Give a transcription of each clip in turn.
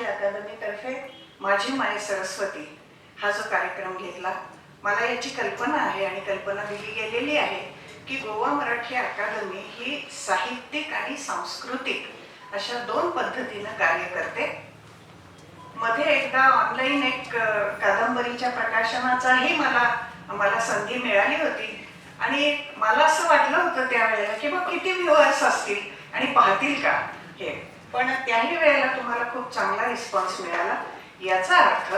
मराठी अकादमीतर्फे माझी माय सरस्वती हा जो कार्यक्रम घेतला मला याची कल्पना आहे आणि कल्पना दिली गेलेली आहे की गोवा मराठी अकादमी ही साहित्यिक आणि सांस्कृतिक अशा दोन पद्धतीनं कार्य करते. मध्ये एकदा ऑनलाईन एक कादंबरीच्या प्रकाशनाचाही मला मला संधी मिळाली होती. आणि मला असं वाटलं होतं त्यावेळेला की मग किती व्ह्युअर्स असतील आणि पाहतील का हे. पण त्याही वेळेला तुम्हाला खूप चांगला रिस्पॉन्स मिळाला. याचा अर्थ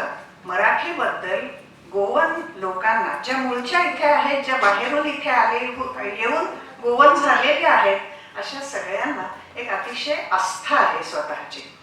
मराठीबद्दल गोवन लोकांना ज्या मूळच्या इथे आहेत ज्या बाहेरून इथे आले येऊन गोवन झालेले आहेत अशा सगळ्यांना एक अतिशय आस्था आहे स्वतःची.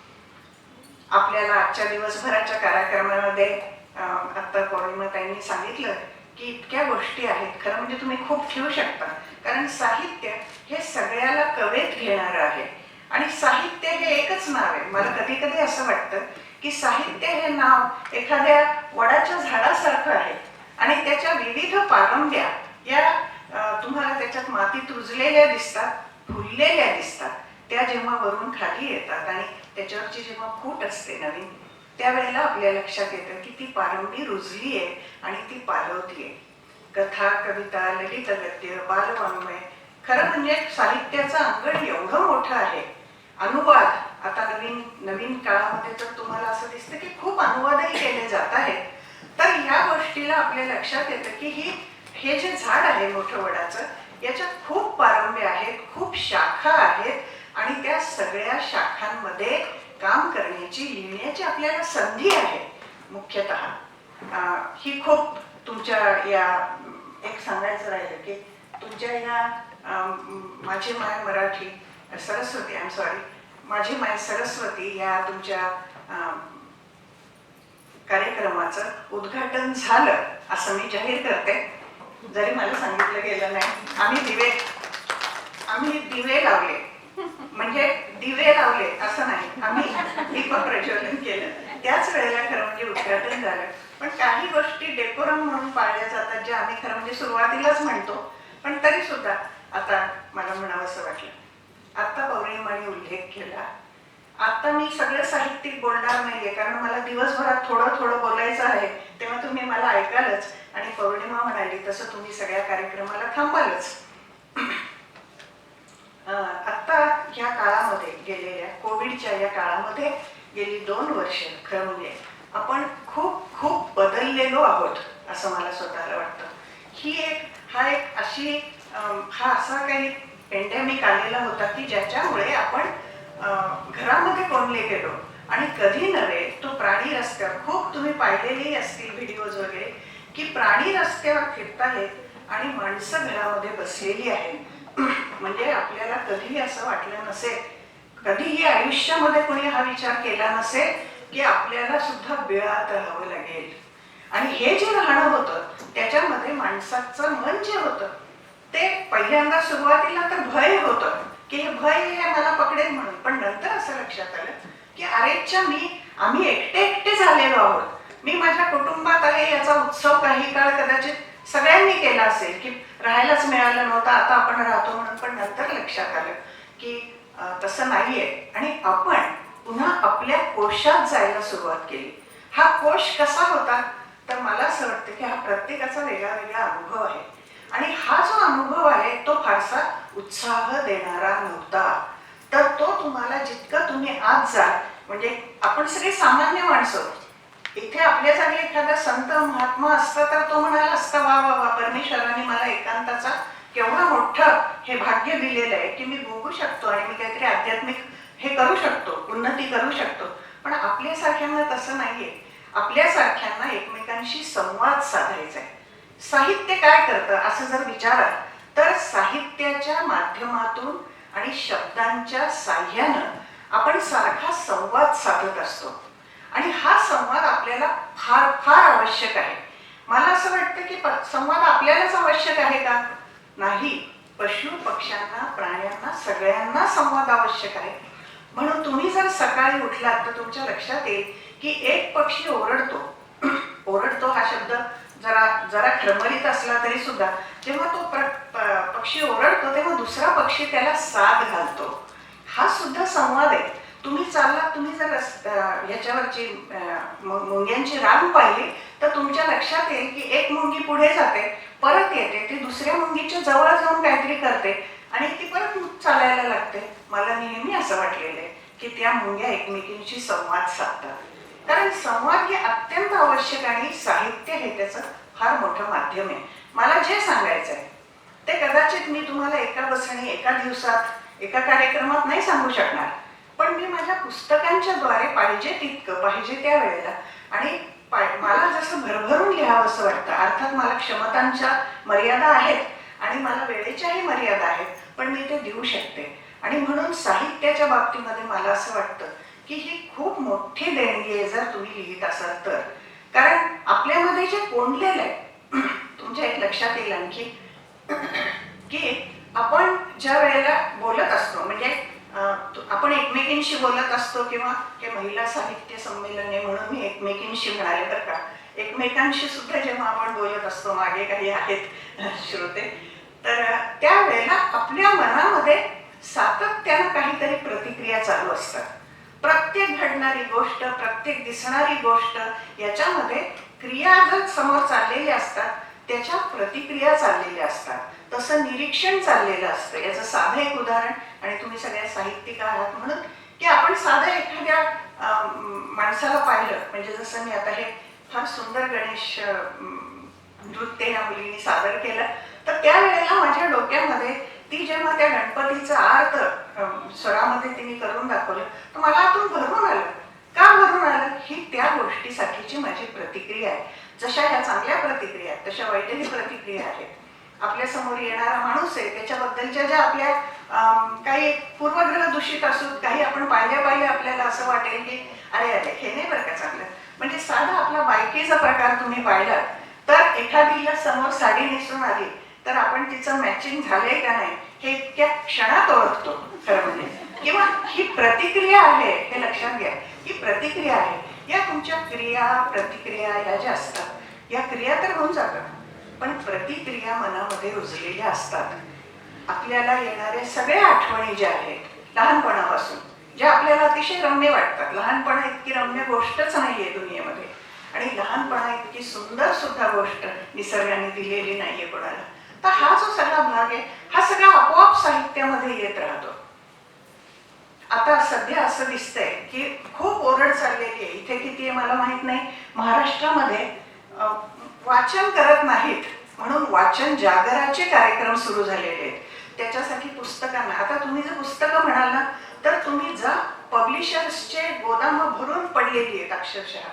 आपल्याला आजच्या दिवसभराच्या कार्यक्रमामध्ये अं, आत्ता पौर्णिमाताईंनी सांगितलं की इतक्या गोष्टी आहेत. खरं म्हणजे तुम्ही खूप ठेवू शकता. कारण साहित्य हे सगळ्याला कवेत घेणारं आहे. आणि साहित्य हे एकच नाव आहे. मला कधी कधी असं वाटतं की साहित्य हे नाव एखाद्या वडाच्या झाडासारखं आहे आणि त्याच्या विविध पारंब्या या तुम्हाला त्याच्यात मातीत रुजलेल्या दिसतात फुललेल्या दिसतात. त्या जेव्हा वरून खाली येतात आणि त्याच्यावरची जेव्हा फूट असते नवीन त्यावेळेला आपल्या लक्षात येतं की ती पारंबी रुजली आहे आणि ती पालवती आहे. कथा कविता ललित गद्य बालवाङ्मय खरं म्हणजे साहित्याचं अंगण एवढं मोठं आहे अनुवाद. आता नवीन नवीन काळामध्ये तर तुम्हाला असं दिसतं की खूप अनुवादही केले जात आहेत. तर ह्या गोष्टीला आपल्या लक्षात येतं की ही हे जे झाड आहे मोठं वडाचं याच्यात खूप पारंब्य आहेत खूप शाखा आहेत आणि त्या सगळ्या शाखांमध्ये काम करण्याची लिहिण्याची आपल्याला संधी आहे मुख्यतः. ही खूप तुमच्या या एक सांगायचं राहिलं की तुमच्या या माझी माय Marathi Saraswati I am sorry माझी माय सरस्वती या तुमच्या कार्यक्रमाचं उद्घाटन झालं असं मी जाहीर करते. जरी मला सांगितलं गेलं नाही आम्ही दिवे आम्ही दिवे लावले. म्हणजे दिवे लावले असं नाही. आम्ही दीपक प्रज्वलन केलं. त्याच वेळेला खरं म्हणजे उद्घाटन झालं. पण काही गोष्टी डेकोरम म्हणून पाळल्या जातात ज्या आम्ही खरं म्हणजे सुरुवातीलाच म्हणतो. पण तरी सुद्धा आता मला म्हणावं असं वाटलं. आता पौर्णिमाने उल्लेख केला. आता मी सगळं साहित्यिक बोलणार नाहीये कारण मला दिवसभरात थोडं थोडं बोलायचं आहे तेव्हा तुम्ही मला ऐकालच आणि पौर्णिमा म्हणाली तसं तुम्ही सगळ्या कार्यक्रमाला थांबालच. अं, आत्ता ह्या काळामध्ये गेलेल्या कोविडच्या या काळामध्ये गेली दोन वर्ष खरं म्हणजे आपण खूप खूप बदललेलो आहोत असं मला स्वतःला वाटतं. ही एक हा एक अशी हा असा काही पेंडेमिक आलेला होता की ज्याच्यामुळे आपण घरामध्ये कोंडले गेलो. आणि कधी नव्हे तो प्राणी रस्त्यावर खूप तुम्ही पाहिलेलेही असतील व्हिडिओज वगैरे की प्राणी रस्त्यावर फिरतायत आणि माणसं घरामध्ये बसलेली आहेत. म्हणजे आपल्याला कधीही असं वाटलं नसेल कधीही आयुष्यामध्ये कोणी हा विचार केला नसेल की आपल्याला सुद्धा बिळात राहावं लागेल. आणि हे जे राहणं होतं त्याच्यामध्ये माणसाचं मन जे होतं ते पहिल्यांदा सुरुवातीला तर भय होत की हे भय हे मला पकडेल म्हणून. पण नंतर असं लक्षात आलं की अरेच्या मी आम्ही एकटे एकटे झालेलो आहोत. मी माझ्या कुटुंबात आहे याचा उत्सव काही काळ कदाचित सगळ्यांनी केला असेल की राहायलाच मिळालं नव्हतं आता आपण राहतो म्हणून. पण नंतर लक्षात आलं की तसं नाहीये. आणि आपण पुन्हा आपल्या कोशात जायला सुरुवात केली. हा कोश कसा होता? तर मला असं वाटतं की हा प्रत्येकाचा वेगळा वेगळा अनुभव आहे. आणि हा जो अनुभव आहे तो फारसा उत्साह देणारा नव्हता. तर तो तुम्हाला जितका तुम्ही आज जा म्हणजे आपण सगळे सामान्य माणसं इथे आपल्या जागी एखादा संत महात्मा असता तर तो म्हणाला असता वा वा वा परमेश्वराने मला एकांताचा केवढा मोठं हे भाग्य दिलेलं आहे की मी भोगू शकतो आणि मी काहीतरी आध्यात्मिक हे करू शकतो उन्नती करू शकतो. पण आपल्यासारख्यांना तसं नाहीये. आपल्यासारख्यांना एकमेकांशी संवाद साधायचा आहे. साहित्य काय करतं? असं जर विचाराल तर साहित्याच्या माध्यमातून आणि शब्दांच्या साह्यानं आपण सारखा संवाद साधत असतो. आणि हा संवाद आपल्याला फार फार आवश्यक आहे. मला असं वाटतं की संवाद आपल्यालाच आवश्यक आहे का? नाही. पशु पक्ष्यांना प्राण्यांना सगळ्यांना संवाद आवश्यक आहे. म्हणून तुम्ही जर सकाळी उठलात तर तुमच्या लक्षात येईल की एक पक्षी ओरडतो. ओरडतो हा शब्द. जरा जरा खरमरीत असला तरी सुद्धा जेव्हा तो प्र पक्षी ओरडतो तेव्हा दुसरा पक्षी त्याला साथ घालतो. हा सुद्धा संवाद आहे. तुम्ही चालला तुम्ही जर ह्याच्यावरची मुंग्यांची रांग पाहिली तर तुमच्या लक्षात येईल की एक मुंगी पुढे जाते परत येते ती दुसऱ्या मुंगीच्या जवळ जाऊन काहीतरी करते आणि ती परत चालायला लागते. मला नेहमी असं वाटलेलं आहे की त्या मुंग्या एकमेकींशी संवाद साधतात. कारण संवाद हे अत्यंत आवश्यक आणि साहित्य हे त्याचं फार मोठं माध्यम आहे. मला जे सांगायचं आहे ते कदाचित मी तुम्हाला एका बसणी एका दिवसात एका कार्यक्रमात नाही सांगू शकणार. पण मी माझ्या पुस्तकांच्या द्वारे पाहिजे तितकं पाहिजे त्या वेळेला. आणि पा- मला जसं भरभरून लिहावं असं वाटतं अर्थात मला क्षमतांच्या मर्यादा आहेत आणि मला वेळेच्याही मर्यादा आहेत पण मी ते देऊ शकते. आणि म्हणून साहित्याच्या बाबतीमध्ये मला असं वाटतं की ही खूप मोठी देणगी आहे जर तुम्ही लिहित असाल तर. कारण आपल्यामध्ये जे कोंडलेलं आहे तुमच्या एक लक्षात येईल आणखी की आपण ज्या वेळेला बोलत असतो म्हणजे आपण एकमेकींशी बोलत असतो किंवा हे महिला साहित्य संमेलन आहे म्हणून मी एकमेकींशी म्हणाले बरं का. एकमेकांशी सुद्धा जेव्हा आपण बोलत असतो मागे काही आहेत श्रोते तर त्यावेळेला आपल्या मनामध्ये सातत्यानं काहीतरी प्रतिक्रिया चालू असतात. प्रत्येक घडणारी गोष्ट प्रत्येक दिसणारी गोष्ट याच्यामध्ये क्रिया जर समोर चाललेल्या असतात त्याच्या प्रतिक्रिया चाललेल्या असतात. तसं निरीक्षण चाललेलं असतं. याचं साधं एक उदाहरण आणि तुम्ही सगळ्या साहित्यिक आहात म्हणून की आपण साधं एखाद्या माणसाला पाहिलं म्हणजे जसं मी आता हे फार सुंदर गणेश नृत्य या मुलीने सादर केलं तर त्यावेळेला माझ्या डोक्यामध्ये ती जेव्हा त्या गणपतीचं आर्त स्वरामध्ये तिने करून दाखवलं. तर मला आतून भरून आलं. का भरून आलं? ही त्या गोष्टीसाठीची माझी प्रतिक्रिया आहे. जशा ह्या चांगल्या प्रतिक्रिया आहेत तशा वाईटही प्रतिक्रिया आहेत. आपल्यासमोर येणारा माणूस आहे त्याच्याबद्दलच्या ज्या आपल्या काही पूर्वग्रह दूषित असून काही आपण पाहिल्या पाहिल्या आपल्याला असं वाटेल की अरे अरे हे नाही बरं का चांगलं. म्हणजे साधा आपला बायकीचा प्रकार तुम्ही पाहिला तर एखादीला समोर साडी नेसून आली तर आपण तिचं मॅचिंग झालंय का नाही हे इतक्या क्षणात ओळखतो खरं म्हणजे. किंवा ही प्रतिक्रिया आहे हे लक्षात घ्या ही प्रतिक्रिया आहे. या तुमच्या क्रिया प्रतिक्रिया या ज्या असतात या क्रिया तर होऊन जातात पण प्रतिक्रिया मनामध्ये रुजलेल्या असतात. आपल्याला येणाऱ्या सगळ्या आठवणी ज्या आहेत लहानपणापासून ज्या आपल्याला अतिशय रम्य वाटतात. लहानपणा इतकी रम्य गोष्टच नाहीये दुनियेमध्ये. आणि लहानपणा इतकी सुंदर सुद्धा गोष्ट निसर्गाने दिलेली नाहीये कोणाला. तर हा जो सगळा भाग आहे हा सगळा आपोआप साहित्यामध्ये येत राहतो. आता सध्या असं दिसतंय की खूप ओरड चाललेली आहे. इथे किती आहे मला माहीत नाही. महाराष्ट्रामध्ये वाचन करत नाहीत म्हणून वाचन जागराचे कार्यक्रम सुरू झालेले आहेत. त्याच्यासाठी पुस्तकांना आता तुम्ही जर पुस्तकं म्हणाल ना तर तुम्ही जा पब्लिशर्सचे गोदाम भरून पडलेली आहेत अक्षरशः.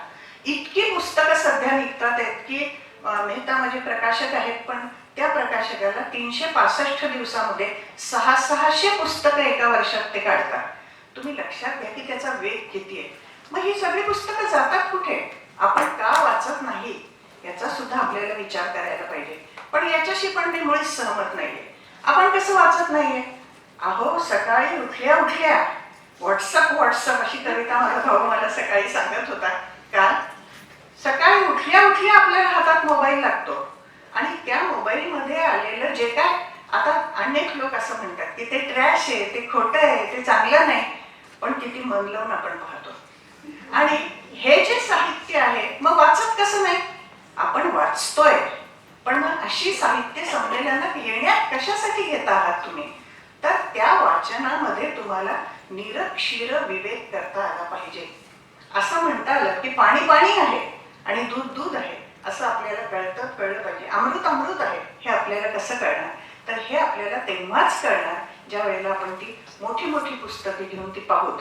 इतकी पुस्तकं सध्या निघतात आहेत की मेहता माझे म्हणजे प्रकाशक आहेत पण त्या प्रकाशकाला तीनशे पासष्ट दिवसामध्ये सहा सहाशे पुस्तकं एका वर्षात ते काढतात. तुम्ही लक्षात घ्या की त्याचा वेग किती आहे. मग ही सगळी पुस्तकं जातात कुठे? आपण का वाचत नाही? याचा सुद्धा आपल्याला विचार करायला पाहिजे. पण याच्याशी पण मी मुळीच सहमत नाहीये. आपण कसं वाचत नाहीये? अहो सकाळी उठल्या उठल्या. व्हॉट्सअप व्हॉट्सअप अशी कविता माझा भाऊ मला सकाळी सांगत होता. का? सकाळी उठल्या उठल्या आपल्याला हातात मोबाईल लागतो. आणि त्या मोबाईलमध्ये आलेलं जे काय आता अनेक लोक असं म्हणतात की ते ट्रॅश आहे ते खोटं आहे ते चांगलं नाही पण किती मन लावून आपण पाहतो. आणि हे जे साहित्य आहे मग वाचत कसं नाही? आपण वाचतोय पण मग अशी साहित्य संमेलनात येण्यात कशासाठी घेत आहात तुम्ही? तर त्या वाचनामध्ये तुम्हाला निरक्षीर विवेक करता आला पाहिजे. असं म्हणता आलं की पाणी पाणी आहे आणि दूध दूध आहे. असं आपल्याला कळतं कळलं पाहिजे. अमृत अमृत आहे हे आपल्याला कसं कळणार? तर हे आपल्याला तेव्हाच कळणार ज्या वेळेला आपण ती मोठी मोठी पुस्तके घेऊन ती पाहूत.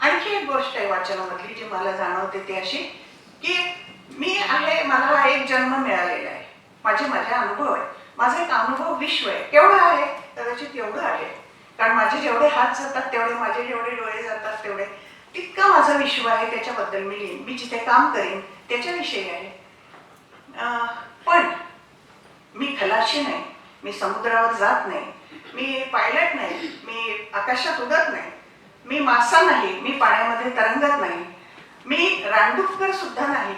आणखी एक गोष्ट आहे वाचनामधली जी मला जाणवते ती अशी की मी आहे मला हा एक जन्म मिळालेला आहे. माझे माझे अनुभव आहे. माझा एक अनुभव विश्व आहे. केवढं आहे कदाचित एवढं आहे. कारण माझे जेवढे हात जातात तेवढे माझे जेवढे डोळे जातात तेवढे तितका माझा विश्व आहे त्याच्याबद्दल मी लिहीन. मी जिथे काम करीन त्याच्याविषयी आहे. पण मी खलाशी नाही. मी समुद्रावर जात नाही. मी पायलट नाही. मी आकाशात उडत नाही. मी मासा नाही. मी पाण्यामध्ये तरंगत नाही. मी रांडुपकर सुद्धा नाही.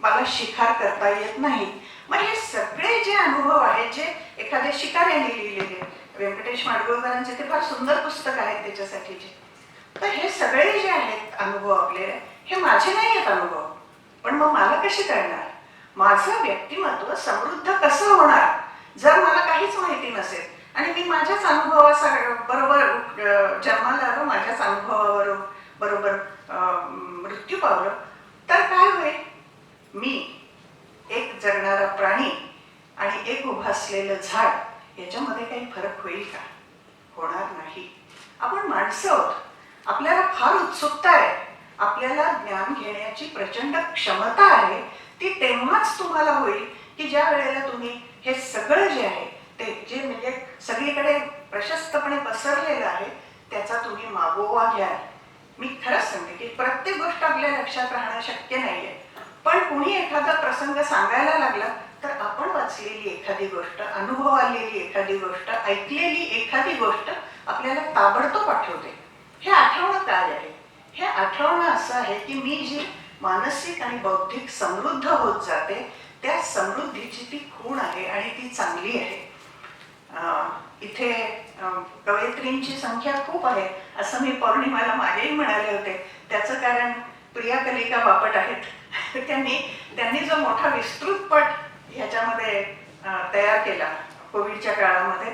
मला शिकार करता येत नाही. मग हे सगळे जे अनुभव आहेत जे एखाद्या शिकाऱ्याने लिहिलेले व्यंकटेश माडगुळकरांचे ते फार सुंदर पुस्तक आहेत त्याच्यासाठीचे तर हे सगळे जे आहेत अनुभव आपले हे माझे नाही आहेत अनुभव. पण मग मला कसे कळणार? माझं व्यक्तिमत्व समृद्ध कसं होणार? जर मला काहीच माहिती नसेल आणि मी माझ्याच अनुभवासा बरोबर जन्माला आलो माझ्याच अनुभवावर बरोबर मृत्यू पावलं तर काय होईल? मी एक जगणारा प्राणी आणि एक उभासलेलं असलेलं झाड याच्यामध्ये काही फरक होईल का? होणार नाही. आपण माणसं आहोत. आपल्याला फार उत्सुकता आहे. आपल्याला ज्ञान घेण्याची प्रचंड क्षमता आहे. ती तेव्हाच तुम्हाला होईल की ज्या वेळेला तुम्ही हे सगळं जे आहे ते जे म्हणजे सगळीकडे प्रशस्तपणे पसरलेलं आहे त्याचा तुम्ही मागोवा घ्याल मी खरंच सांगते की प्रत्येक गोष्ट आपल्या लक्षात राहणं शक्य नाहीये. पण कुणी एखादा प्रसंग सांगायला लागला तर आपण वाचलेली एखादी गोष्ट अनुभव आलेली एखादी गोष्ट ऐकलेली एखादी गोष्ट आपल्याला ताबडतोब आठवते. हे आठवणं काय आहे? हे आठवणं असं आहे की मी जी मानसिक आणि बौद्धिक समृद्ध होत जाते. त्या समृद्धीची ती खूण आहे आणि ती चांगली आहे. इथे कवयित्रींची संख्या खूप आहे. असं मी पौर्णिमाला मागेही म्हणाले होते. त्याचं कारण प्रिया कलिका बापट आहेत. त्यांनी त्यांनी जो मोठा विस्तृत पट ह्याच्यामध्ये तयार केला कोविडच्या काळामध्ये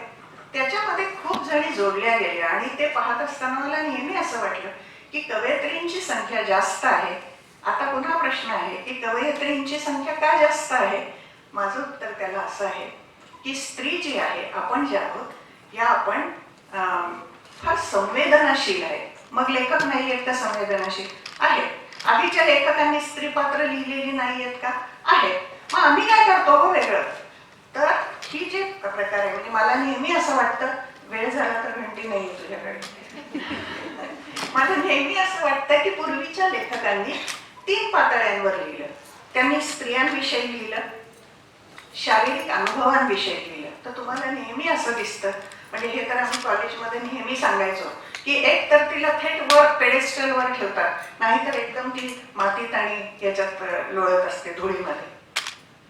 त्याच्यामध्ये खूप जणी जोडल्या गेल्या. आणि ते पाहत असताना मला नेहमी असं वाटलं की कवयित्रींची संख्या जास्त आहे. आता पुन्हा प्रश्न आहे की कवयित्रींची संख्या का जास्त आहे? माझं उत्तर त्याला असं आहे की स्त्री जी आहे आपण जे आहोत या आपण फार संवेदनाशील आहे. मग लेखक नाही आहेत का संवेदनाशील? आहेत. आधीच्या लेखकांनी स्त्री पात्र लिहिलेली नाही आहेत का? आहेत. मग आम्ही काय करतो हो वेगळं? तर ही जे प्रकार आहे म्हणजे मला नेहमी असं वाटतं वेळ झाला तर घंटी नाही तुझ्याकडे. मला नेहमी असं वाटतं की पूर्वीच्या लेखकांनी तीन पातळ्यांवर लिहिलं. त्यांनी स्त्रियांविषयी लिहिलं शारीरिक अनुभवांविषयी लिहिलं. तर तुम्हाला नेहमी असं दिसतं म्हणजे हे तर आम्ही कॉलेजमध्ये नेहमी सांगायचो की एक तर तिला थेट वर पेडेस्टलवर ठेवतात नाहीतर एकदम ती मातीत आणि याच्यात लोळत असते धुळीमध्ये.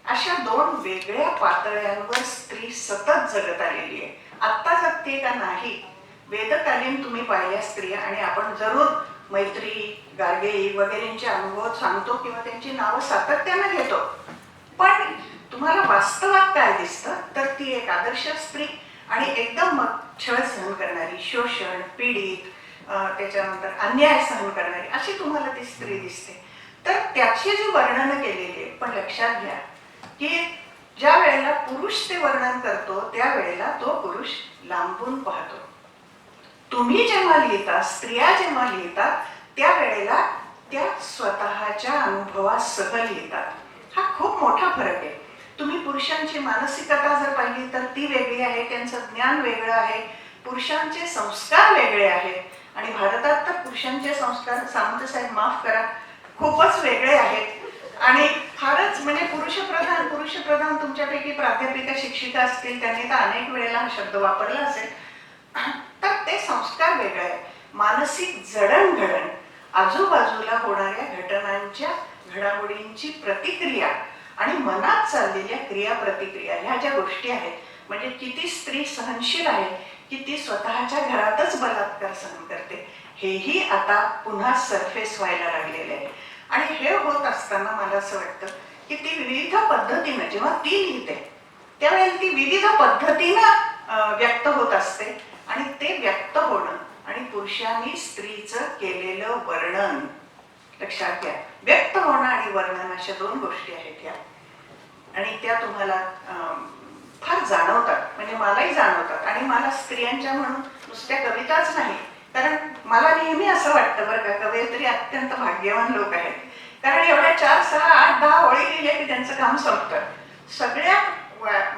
अशा दोन वेगळ्या पातळ्यांवर स्त्री सतत जगत आलेली आहे. आत्ता जगते का नाही? वेदकालीन तुम्ही पाहिल्या स्त्रिया आणि आपण जरूर मैत्री गार्गेई वगैरेंचे अनुभव सांगतो किंवा त्यांची नावं सातत्यानं घेतो. पण तुम्हाला वास्तवात काय दिसतं? तर ती एक आदर्श स्त्री आणि एकदम छळ सहन करणारी शोषण पीडित त्याच्यानंतर अन्याय सहन करणारी अशी तुम्हाला ती स्त्री दिसते. तर त्याची जी वर्णनं केलेली आहे पण लक्षात घ्या की ज्या वेळेला पुरुष ते वर्णन करतो त्यावेळेला तो पुरुष लांबून पाहतो. तुम्ही जेव्हा लिहिता स्त्रिया जेव्हा लिहितात त्यावेळेला त्या स्वतःच्या अनुभवासह लिहितात. हा खूप मोठा फरक आहे. तुम्ही पुरुषांची मानसिकता जर पाहिली तर ती वेगळी आहे त्यांचं ज्ञान वेगळं आहे पुरुषांचे संस्कार वेगळे आहेत. आणि भारतात तर पुरुषांचे संस्कार सामंत साहेब माफ करा खूपच वेगळे आहेत. आणि फारच म्हणजे पुरुषप्रधान पुरुषप्रधान तुमच्यापैकी प्राध्यापिका शिक्षिका असतील त्यांनी तर अनेक वेळेला हा शब्द वापरला असेल. ते संस्कार वेगळे आहेत. मानसिक जडणघडण आजूबाजूला होणाऱ्या घटनांच्या घडामोडींची प्रतिक्रिया आणि मनात चाललेल्या क्रिया प्रतिक्रिया ह्या ज्या गोष्टी आहेत म्हणजे किती स्त्री सहनशील आहे की ती स्वतःच्या घरातच बलात्कार सहन करते हेही आता पुन्हा सरफेस व्हायला लागलेले आहे. आणि हे होत असताना मला असं वाटतं की ती विविध पद्धतीनं जेव्हा ती लिहिते त्यावेळेला ती विविध पद्धतीनं व्यक्त होत असते. आणि ते व्यक्त होणं आणि पुरुषांनी स्त्रीचं केलेलं वर्णन. लक्षात घ्या. व्यक्त होणं आणि वर्णन अशा दोन गोष्टी आहेत या. आणि त्या तुम्हाला फार जाणवतात. म्हणजे मलाही जाणवतात. आणि मला स्त्रियांच्या म्हणून नुसत्या कविताच नाही. कारण मला नेहमी असं वाटतं बरं का कवयित्री अत्यंत भाग्यवान लोक आहेत. कारण एवढ्या चार सहा आठ दहा ओळी लिहिल्या की त्यांचं काम संपतं. सगळ्यात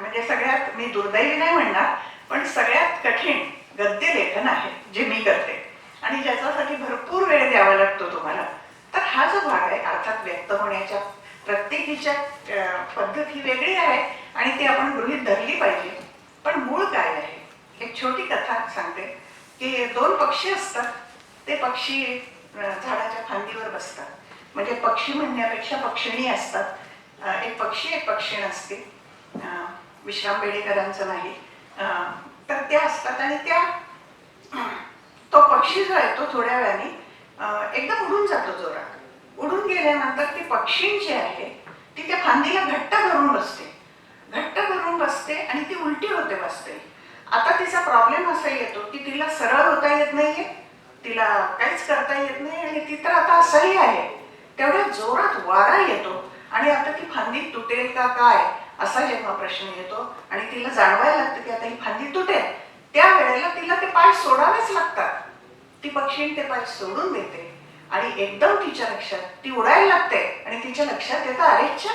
म्हणजे सगळ्यात मी दुर्दैवी नाही म्हणणार पण सगळ्यात कठीण गद्य लेखन आहे जे मी करते. आणि ज्याच्यासाठी भरपूर वेळ द्यावा लागतो तुम्हाला. तर हा जो भाग आहे अर्थात व्यक्त होण्याच्या प्रत्येकीच्या पद्धत ही वेगळी आहे आणि ती आपण गृहित धरली पाहिजे. पण मूळ काय आहे? एक छोटी कथा सांगते की दोन पक्षी असतात. ते पक्षी झाडाच्या फांदीवर बसतात. म्हणजे पक्षी म्हणण्यापेक्षा पक्षिणी असतात. एक पक्षी एक पक्षीण असते विश्राम बेडेकरांचं नाही. तर त्या असतात आणि त्या तो पक्षी जो आहे तो थोड्या वेळाने एकदम उडून जातो जोरात. उडून गेल्यानंतर ती पक्षी जी आहे ती त्या फांदीला घट्ट धरून बसते. घट्ट धरून बसते आणि ती उलटी होते बसते. आता तिचा प्रॉब्लेम असा येतो की तिला सरळ होता येत नाहीये तिला काहीच करता येत नाही आणि ती तर आता असंही आहे. तेवढ्या जोरात वारा येतो आणि आता ती फांदी तुटेल का काय? असा जेव्हा प्रश्न येतो आणि तिला जाणवायला लागतं की आता ही फांदी तुटेल त्या वेळेला तिला ते पाय सोडावेच लागतात. ती पक्षीने ते पाय सोडून देते. आणि एकदम तिच्या लक्षात ती उडायला लागते आणि तिच्या लक्षात येतं अरेच्छा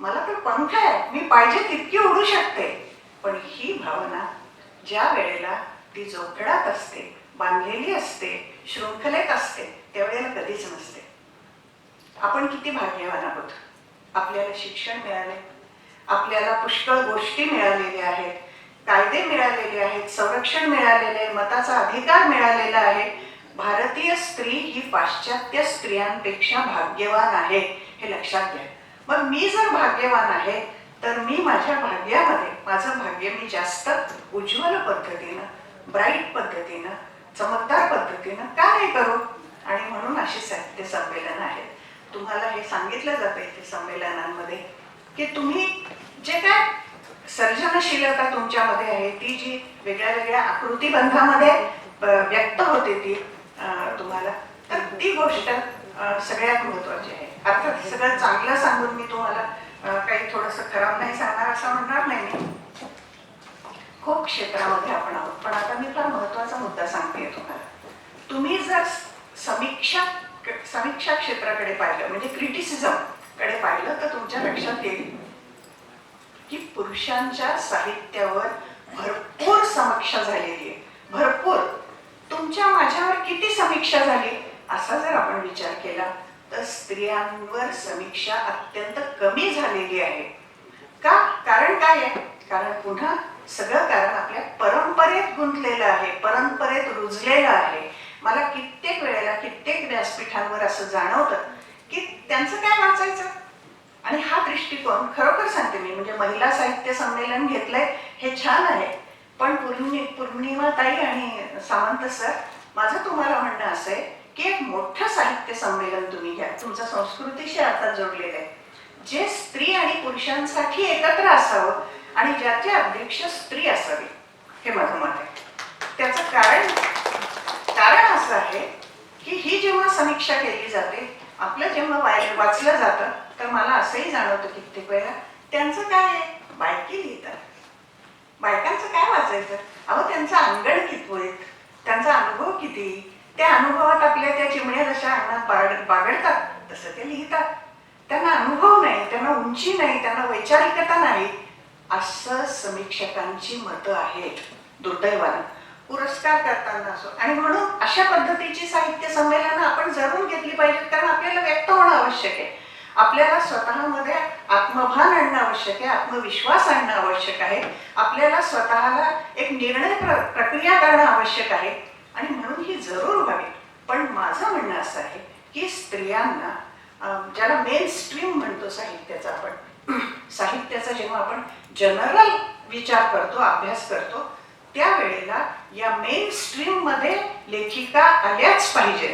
मला तर पंख आहे मी पाहिजे तितकी उडू शकते. पण ही भावना ज्या वेळेला ती जोखडात असते बांधलेली असते शृंखलेत असते त्यावेळेला कधीच नसते. आपण किती भाग्यवान आहोत. आपल्याला शिक्षण मिळाले आपल्याला पुष्कळ गोष्टी मिळालेल्या आहेत. कायदे मिळालेले आहेत संरक्षण मिळालेले आहे मताचा अधिकार मिळालेला आहे. भारतीय स्त्री ही पाश्चात्य स्त्रियांपेक्षा भाग्यवान आहे हे लक्षात घ्या. मग मी जर भाग्यवान आहे तर मी माझ्या भाग्यामध्ये माझं भाग्य मी जास्त उज्ज्वल पद्धतीनं ब्राईट पद्धतीनं चमकदार पद्धतीनं का नाही करू? आणि म्हणून अशी साहित्य संमेलन आहेत. तुम्हाला हे सांगितलं जातं इथे संमेलनांमध्ये. की तुम्ही जे काय सर्जनशीलता तुमच्यामध्ये आहे ती जी वेगळ्या वेगळ्या आकृतीबंधामध्ये व्यक्त होते ती तुम्हाला तर ती गोष्ट सगळ्यात महत्वाची आहे. अर्थात सगळं चांगलं सांगून मी तुम्हाला काही थोडंसं खराब नाही सांगणार असं म्हणणार नाही मी. खूप क्षेत्रामध्ये आपण आहोत पण आता मी फार महत्त्वाचा मुद्दा सांगते तुम्हाला. तुम्ही जर समीक्षा समीक्षा क्षेत्राकडे पाहिलं म्हणजे क्रिटिसिझम कडे पाहिलं तर तुमच्या लक्षात येईल की पुरुषांच्या साहित्यावर भरपूर समीक्षा झालेली आहे. भरपूर. तुमच्या माझ्यावर किती समीक्षा झाली? असा जर आपण विचार केला तर स्त्रियांवर समीक्षा अत्यंत कमी झालेली आहे. का? कारण काय आहे? कारण पुन्हा सगळं कारण आपल्या परंपरेत गुंतलेलं आहे परंपरेत रुजलेलं आहे. मला कित्येक वेळेला कित्येक व्यासपीठांवर असं जाणवतं की त्यांचं काय वाचायचं? आणि हा दृष्टिकोन खरोखर सांगते मी म्हणजे महिला साहित्य संमेलन घेतलंय हे छान आहे. पण पूर्णि पूर्णिमाताई आणि सावंत सर माझं तुम्हाला म्हणणं असं आहे की एक मोठं साहित्य संमेलन तुम्ही घ्या. तुमचं संस्कृतीशी आता जोडलेलं आहे. जे स्त्री आणि पुरुषांसाठी एकत्र असावं आणि ज्याचे अध्यक्ष स्त्री असावी हे माझं मत आहे. त्याचं कारण कारण असं आहे की ही जेव्हा समीक्षा केली जाते आपलं जेव्हा वाय- वाचलं जातं तर मला असंही जाणवतं कित्येक वेळेला त्यांचं काय आहे? बायकी लिहितात. बायकांचं काय वाचायचं? अहो त्यांचं अंगण कितवत त्यांचा अनुभव किती त्या अनुभवात आपल्या त्या चिमण्या जशा अंगणात बागड बागडतात तसं ते लिहितात. त्यांना अनुभव नाही त्यांना उंची नाही त्यांना वैचारिकता नाही असं समीक्षकांची मतं आहेत दुर्दैवानं. पुरस्कार करताना असो. आणि म्हणून अशा पद्धतीची साहित्य संमेलनं आपण जरूर घेतली पाहिजेत कारण आपल्याला व्यक्त होणं आवश्यक आहे. आपल्याला स्वतःमध्ये आत्मभान आणणं आवश्यक आहे आत्मविश्वास आणणं आवश्यक आहे. आपल्याला स्वतःला एक निर्णय प्र प्रक्रिया करणं आवश्यक आहे. आणि म्हणून ही जरूर व्हावी. पण माझं म्हणणं असं आहे की स्त्रियांना ज्याला मेन स्ट्रीम म्हणतो साहित्याचा आपण साहित्याचा जेव्हा आपण जनरल विचार करतो अभ्यास करतो त्यावेळेला या मेन स्ट्रीममध्ये लेखिका आल्याच पाहिजे.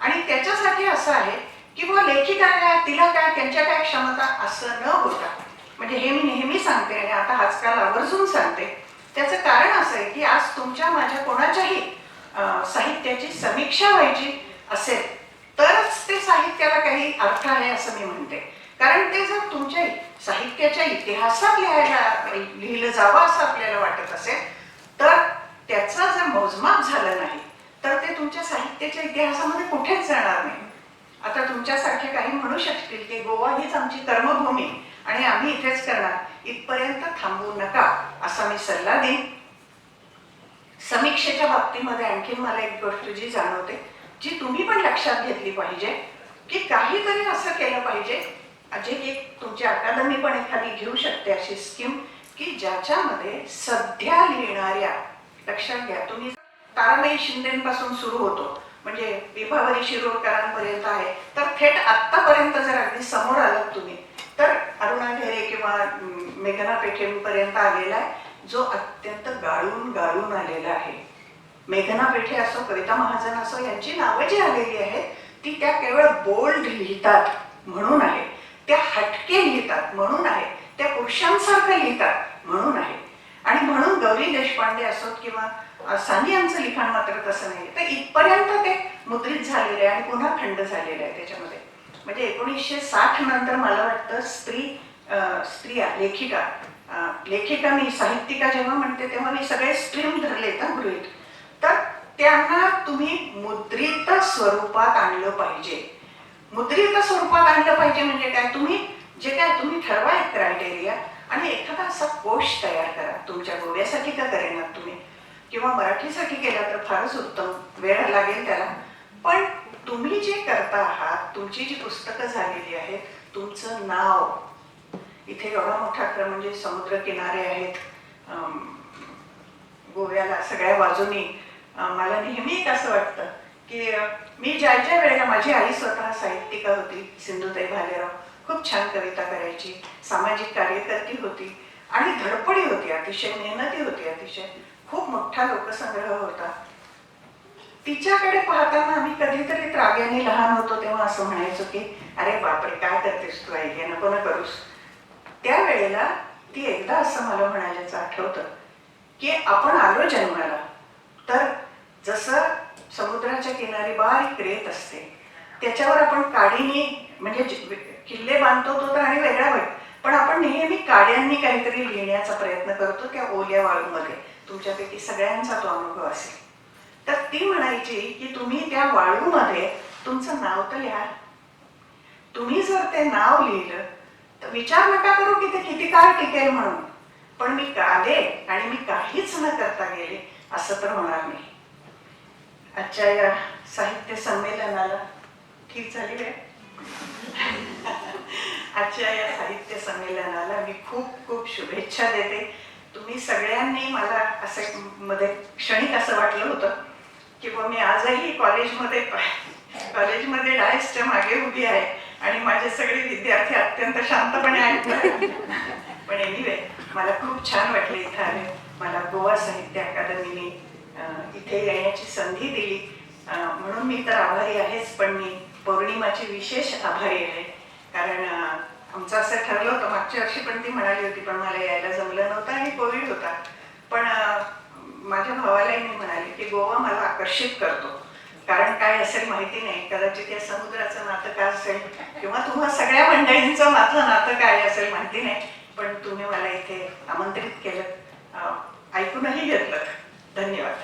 आणि त्याच्यासाठी असं आहे की बुवा लेखिका काय तिला काय त्यांच्या काय क्षमता असं न होता. म्हणजे हे मी नेहमी सांगते आणि आता आजकाल आवर्जून सांगते. त्याचं कारण असं आहे की आज तुमच्या माझ्या कोणाच्याही साहित्याची समीक्षा व्हायची असेल तरच ते साहित्याला काही अर्थ आहे असं मी म्हणते. कारण ते जर तुमच्या साहित्याच्या इतिहासात लिहायला लिहिलं जावं असं आपल्याला वाटत असेल तर त्याचा जर मोजमाप झालं नाही तर ते तुमच्या साहित्याच्या इतिहासामध्ये कुठेच जाणार नाही. आता तुमच्यासारखे काही म्हणू शकतील की गोवा हीच आमची कर्मभूमी आणि आम्ही इथेच करणार. इथपर्यंत थांबवू नका असा मी सल्ला देईन. समीक्षेच्या बाबतीमध्ये आणखीन मला एक गोष्ट जी जाणवते जी तुम्ही पण लक्षात घेतली पाहिजे की काहीतरी असं केलं पाहिजे. जे की तुमची अकादमी पण एखादी घेऊ शकते अशी स्कीम की ज्याच्यामध्ये सध्या लिहिणाऱ्या लक्षात घ्या तुम्ही ताराबाई शिंदेपासून सुरू होतो म्हणजे विभावरी शिरोडकरांपर्यंत आहे तर थेट आत्तापर्यंत जर अगदी समोर आलात तुम्ही तर अरुणा ढेरे किंवा मेघना पेठेपर्यंत आलेला आहे जो अत्यंत गाळून गाळून आलेला आहे. मेघना पेठे असो कविता महाजन असो यांची नावं जी आलेली आहेत ती त्या केवळ बोल्ड लिहितात म्हणून आहे. त्या हटके लिहितात म्हणून आहे. त्या पुरुषांसारखं लिहितात. म्हणून आहे. आणि म्हणून गौरी देशपांडे असोत किंवा सानी यांचं लिखाण मात्र तसं नाही तर इथपर्यंत ते मुद्रित झालेले आहे आणि पुन्हा खंड झालेले आहे त्याच्यामध्ये. म्हणजे एकोणीसशे साठ नंतर मला वाटतं स्त्री स्त्रिया लेखिका. लेखिका मी साहित्यिका जेव्हा म्हणते तेव्हा मी सगळे स्ट्रीम धरले ना गृहित. तर त्यांना तुम्ही मुद्रित स्वरूपात आणलं पाहिजे. मुद्रित स्वरूपात आणलं पाहिजे म्हणजे काय? तुम्ही जे काय तुम्ही ठरवा एक क्रायटेरिया आणि एखादा असा कोश तयार करा तुमच्या गोव्यासाठी का करेना तुम्ही. किंवा मराठीसाठी केला तर फारच उत्तम वेळ लागेल त्याला. पण तुम्ही जे करता आहात तुमची जी पुस्तकं झालेली आहेत तुमचं नाव इथे एवढा मोठा क्रम म्हणजे समुद्र किनारे आहेत गोव्याला सगळ्या बाजूनी मला नेहमी एक असं वाटतं की मी ज्या ज्या वेळेला माझी आई स्वतः साहित्यिका होती सिंधुताई भालेराव खूप छान कविता करायची. सामाजिक कार्यकर्ती होती आणि धडपडी होती अतिशय मेहनती होती अतिशय. खूप मोठा लोकसंग्रह होता. तिच्याकडे पाहताना आम्ही कधीतरी त्राग्याने लहान होतो तेव्हा असं म्हणायचो की अरे बापरे काय करतेस तू आई? हे नको ना करूस. त्यावेळेला ती एकदा असं मला म्हणाल्याचं आठवतं की आपण आलो जन्माला. तर जसं समुद्राच्या किनारी बारीक रेत असते त्याच्यावर आपण काडीने म्हणजे बांधतो तो तर आणि वेगळा वेळ पण आपण नेहमी काड्यांनी काहीतरी लिहिण्याचा प्रयत्न करतो त्या ओल्या वाळूमध्ये. तुमच्यापैकी सगळ्यांचा तो अनुभव असेल. तर ती म्हणायची की तुम्ही त्या वाळूमध्ये तुमचं नाव तर लिहा. तुम्ही जर ते नाव लिहिलं तर विचार नका करू की ते किती काळ टिकेल म्हणून. पण मी आले आणि मी काहीच न करता गेले असं तर होणार नाही. आजच्या या साहित्य संमेलनाला ठीक झाली वेळ? आजच्या या साहित्य संमेलनाला मी खूप खूप शुभेच्छा देते. तुम्ही सगळ्यांनी मला असं मध्ये क्षणिक असं वाटलं होतं की बा मी आजही कॉलेजमध्ये कॉलेजमध्ये डायसच्या मागे उभी आहे आणि माझे सगळे विद्यार्थी अत्यंत शांतपणे आहेत. पण एनिवे मला खूप छान वाटले इथं आले. मला गोवा साहित्य अकादमीने इथे येण्याची संधी दिली. म्हणून मी तर आभारी आहेच पण मी पौर्णिमाची विशेष आभारी आहे. कारण आमचं असं ठरलं होतं मागच्या वर्षी पण ती म्हणाली होती पण मला यायला जमलं नव्हतं आणि कोविड होता. पण माझ्या भावालाही मी म्हणाले की गोवा मला आकर्षित करतो. कारण काय असेल माहिती नाही. कदाचित या समुद्राचं नातं काय असेल किंवा तुम्हा सगळ्या मंडळींचं माझं नातं काय असेल माहिती नाही. पण तुम्ही मला इथे आमंत्रित केलं. ऐकूनही घेतलं. धन्यवाद.